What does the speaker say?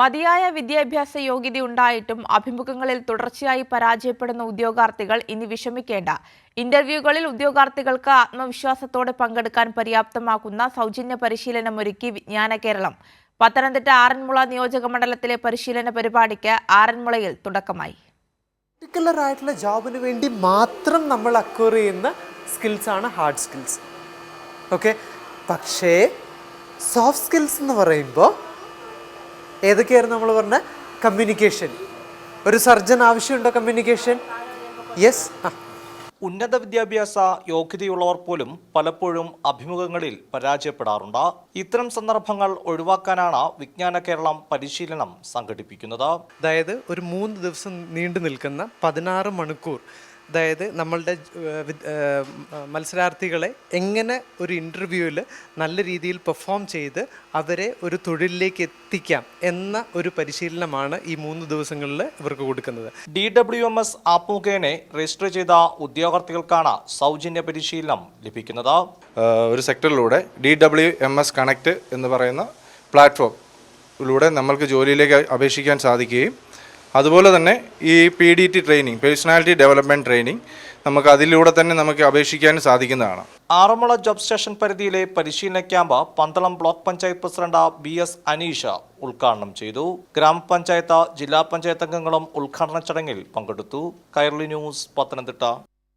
മതിയായ വിദ്യാഭ്യാസ യോഗ്യത ഉണ്ടായിട്ടും അഭിമുഖങ്ങളിൽ തുടർച്ചയായി പരാജയപ്പെടുന്ന ഉദ്യോഗാർത്ഥികൾ ഇനി വിഷമിക്കേണ്ട. ഇന്റർവ്യൂകളിൽ ഉദ്യോഗാർത്ഥികൾക്ക് ആത്മവിശ്വാസത്തോടെ പങ്കെടുക്കാൻ പര്യാപ്തമാക്കുന്ന സൗജന്യ പരിശീലനമൊരുക്കി വിജ്ഞാന കേരളം. പത്തനംതിട്ട ആറന്മുള നിയോജക മണ്ഡലത്തിലെ പരിശീലന പരിപാടിക്ക് ആറന്മുളയിൽ തുടക്കമായി. ആയിട്ടുള്ള ജോബിന് വേണ്ടി മാത്രം നമ്മൾ അക്വയർ ചെയ്യുന്ന സ്കിൽസ് ആണ് ഹാർഡ് സ്കിൽസ് ഓക്കെ പക്ഷേ സോഫ്റ്റ് സ്കിൽസ് എന്ന് പറയുമ്പോൾ ഏതൊക്കെയായിരുന്നു നമ്മൾ പറഞ്ഞ? കമ്മ്യൂണിക്കേഷൻ ഒരു സർജൻ ആവശ്യമുണ്ടോ കമ്മ്യൂണിക്കേഷൻ യെസ് ഉന്നത വിദ്യാഭ്യാസ യോഗ്യതയുള്ളവർ പോലും പലപ്പോഴും അഭിമുഖങ്ങളിൽ പരാജയപ്പെടാറുണ്ട്. ഇത്തരം സന്ദർഭങ്ങൾ ഒഴിവാക്കാനാണ് വിജ്ഞാന കേരളം പരിശീലനം സംഘടിപ്പിക്കുന്നത്. അതായത് ഒരു മൂന്ന് ദിവസം നീണ്ടു നിൽക്കുന്ന പതിനാറ് മണിക്കൂർ അതായത് നമ്മളുടെ മത്സരാർത്ഥികളെ എങ്ങനെ ഒരു ഇന്റർവ്യൂവിൽ നല്ല രീതിയിൽ പെർഫോം ചെയ്ത് അവരെ ഒരു തൊഴിലിലേക്ക് എത്തിക്കാം എന്ന ഒരു പരിശീലനമാണ് ഈ മൂന്ന് ദിവസങ്ങളിൽ ഇവർക്ക് കൊടുക്കുന്നത്. D W M S app മുഖേന രജിസ്റ്റർ ചെയ്ത ഉദ്യോഗാർത്ഥികൾക്കാണ് സൗജന്യ പരിശീലനം ലഭിക്കുന്നത്. ഒരു സെക്ടറിലൂടെ D W M S connect എന്ന് പറയുന്ന പ്ലാറ്റ്ഫോമിലൂടെ നമ്മൾക്ക് ജോലിയിലേക്ക് അപേക്ഷിക്കാൻ സാധിക്കുകയും അതുപോലെ തന്നെ ഈ P D T training personality development training നമുക്ക് അതിലൂടെ തന്നെ നമുക്ക് അപേക്ഷിക്കാൻ സാധിക്കുന്നതാണ്. ആറന്മുള ജോബ് സ്റ്റേഷൻ പരിധിയിലെ പരിശീലന camp Pandalam block panchayat president B S Aneesha ഉദ്ഘാടനം ചെയ്തു. ഗ്രാമപഞ്ചായത്ത് ജില്ലാ പഞ്ചായത്ത് അംഗങ്ങളും ഉദ്ഘാടന ചടങ്ങിൽ പങ്കെടുത്തു. കൈരളി ന്യൂസ് പത്തനംതിട്ട.